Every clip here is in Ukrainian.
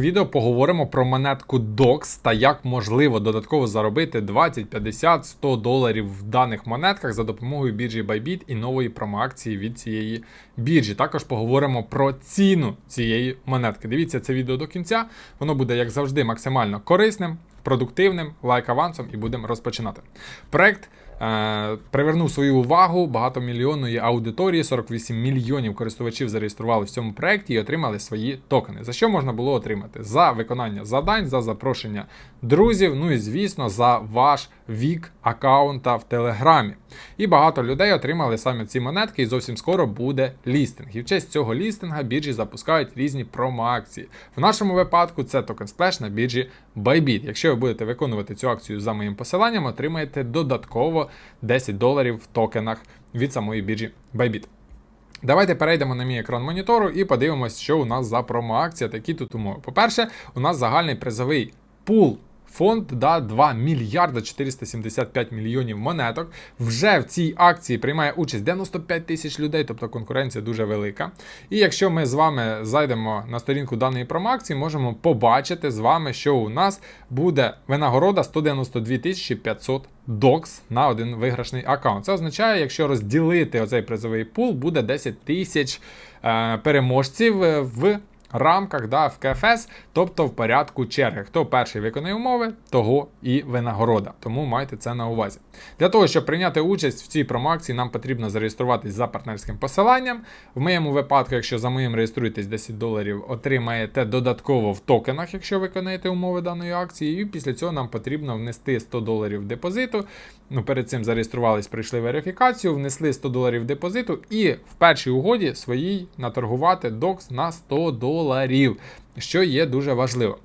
відео поговоримо про монетку DOX та як можливо додатково заробити 20, 50, 100 доларів в даних монетках за допомогою біржі Bybit і нової промоакції від цієї біржі. Також поговоримо про ціну цієї монетки. Дивіться це відео до кінця, воно буде, як завжди, максимально корисним, продуктивним, лайк авансом і будемо розпочинати. Проект Е, привернув свою увагу багатомільйонної аудиторії. 48 мільйонів користувачів зареєстрували в цьому проєкті і отримали свої токени. За що можна було отримати? За виконання завдань, за запрошення друзів, ну і звісно, за ваш вік аккаунта в Телеграмі. І багато людей отримали саме ці монетки, і зовсім скоро буде лістинг. І в честь цього лістинга біржі запускають різні промо-акції. В нашому випадку це токен сплеш на біржі Bybit. Якщо ви будете виконувати цю акцію за моїм посиланням, отримаєте додатково 10 доларів в токенах від самої біржі Bybit. Давайте перейдемо на мій екран монітору і подивимось, що у нас за промо-акція, такі тут умови. По-перше, у нас загальний призовий пул Фонд да 2 мільярда 475 мільйонів монеток. Вже в цій акції приймає участь 95 тисяч людей, тобто конкуренція дуже велика. І якщо ми з вами зайдемо на сторінку даної промоакції, можемо побачити з вами, що у нас буде винагорода 192 тисячі 500 докс на один виграшний аккаунт. Це означає, якщо розділити оцей призовий пул, буде 10 тисяч е, переможців е, в рамках да, в КФС, тобто в порядку черги. Хто перший виконає умови, того і винагорода. Тому майте це на увазі. Для того, щоб прийняти участь в цій промоакції, нам потрібно зареєструватись за партнерським посиланням. В моєму випадку, якщо за моїм реєструєтесь 10 доларів, отримаєте додатково в токенах, якщо виконаєте умови даної акції. І після цього нам потрібно внести 100 доларів депозиту. Ну, Перед цим зареєструвались, прийшли верифікацію, внесли 100 доларів депозиту і в першій угоді своїй наторгувати докс на 100 доларів, що є дуже важливо.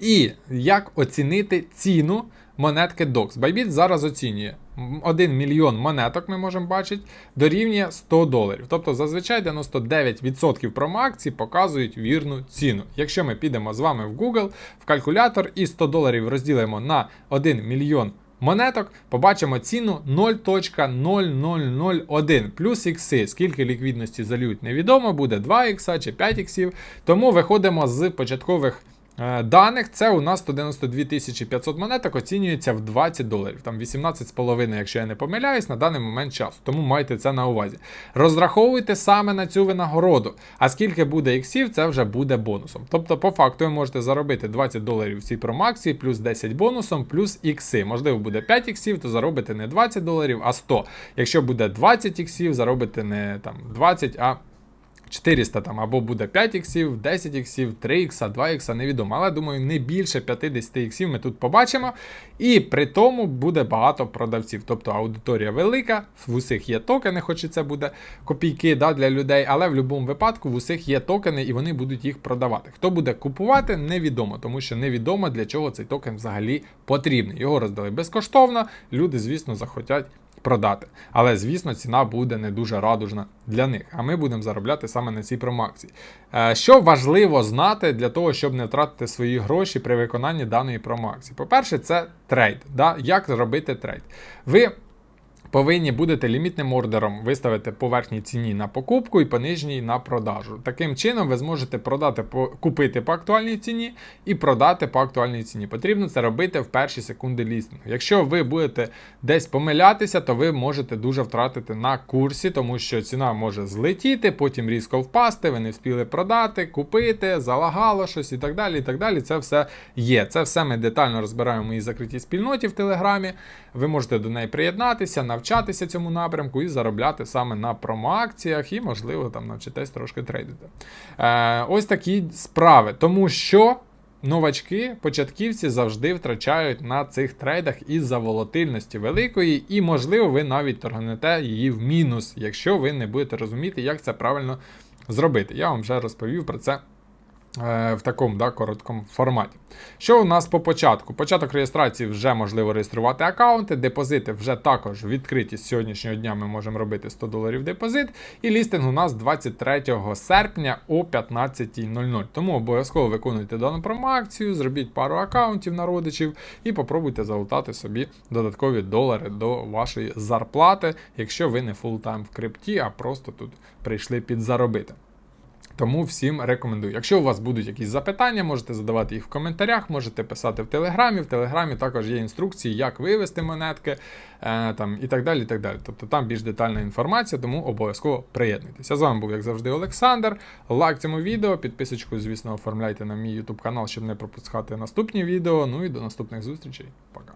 І як оцінити ціну монетки DOX? Bybit зараз оцінює 1 мільйон монеток, ми можемо бачити, дорівнює 100 доларів. Тобто зазвичай 99% промоакцій показують вірну ціну. Якщо ми підемо з вами в Google, в калькулятор і 100 доларів розділимо на 1 мільйон монеток, побачимо ціну 0.0001 плюс ікси. Скільки ліквідності зальють, невідомо, буде 2 ікса чи 5 іксів. Тому виходимо з початкових. Е, даних це у нас 192 500 монеток оцінюється в 20 доларів, там 18,5, якщо я не помиляюсь, на даний момент часу. Тому майте це на увазі. Розраховуйте саме на цю винагороду. А скільки буде іксів, це вже буде бонусом. Тобто, по факту, ви можете заробити 20 доларів в цій промакції, плюс 10 бонусом, плюс ікси. Можливо, буде 5 іксів, то заробите не 20 доларів, а 100. Якщо буде 20 іксів, заробите не там 20, а 400 там або буде 5 іксів, 10 іксів, 3 ікса, 2 ікса, невідомо. Але думаю, не більше 50 іксів ми тут побачимо. І при тому буде багато продавців. Тобто аудиторія велика, в усіх є токени, хоч і це буде копійки да, для людей, але в будь-якому випадку в усіх є токени і вони будуть їх продавати. Хто буде купувати, невідомо, тому що невідомо для чого цей токен взагалі потрібний. Його роздали безкоштовно, люди, звісно, захотять продати. Але, звісно, ціна буде не дуже радужна для них. А ми будемо заробляти саме на цій промакції. Е, що важливо знати для того, щоб не втратити свої гроші при виконанні даної промакції? По-перше, це трейд. Да? Як зробити трейд? Ви повинні будете лімітним ордером виставити по верхній ціні на покупку і по нижній на продажу. Таким чином, ви зможете продати по купити по актуальній ціні і продати по актуальній ціні. Потрібно це робити в перші секунди лістингу. Якщо ви будете десь помилятися, то ви можете дуже втратити на курсі, тому що ціна може злетіти, потім різко впасти, ви не встигли продати, купити, залагало щось і так далі. і так далі. Це все є. Це все ми детально розбираємо моїй закритій спільноті в Телеграмі. Ви можете до неї приєднатися, навчатися цьому напрямку і заробляти саме на промоакціях, і, можливо, там навчитесь трошки трейдити. Е, Ось такі справи. Тому що. Новачки, початківці завжди втрачають на цих трейдах із-за волатильності великої, і, можливо, ви навіть торгнете її в мінус, якщо ви не будете розуміти, як це правильно зробити. Я вам вже розповів про це в такому да, короткому форматі. Що у нас по початку? Початок реєстрації вже можливо реєструвати аккаунти, депозити вже також відкриті з сьогоднішнього дня. Ми можемо робити 100 доларів депозит. І лістинг у нас 23 серпня о 15.00. Тому обов'язково виконуйте дану промоакцію, зробіть пару аккаунтів на родичів і попробуйте залутати собі додаткові долари до вашої зарплати, якщо ви не фултайм в крипті, а просто тут прийшли підзаробити. Тому всім рекомендую. Якщо у вас будуть якісь запитання, можете задавати їх в коментарях, можете писати в Телеграмі. В Телеграмі також є інструкції, як вивести монетки е, там, і так далі. і так далі. Тобто там більш детальна інформація, тому обов'язково приєднуйтесь. Я з вами був, як завжди, Олександр. Лайк цьому відео, підписочку, звісно, оформляйте на мій YouTube канал, щоб не пропускати наступні відео. Ну і до наступних зустрічей. Пока.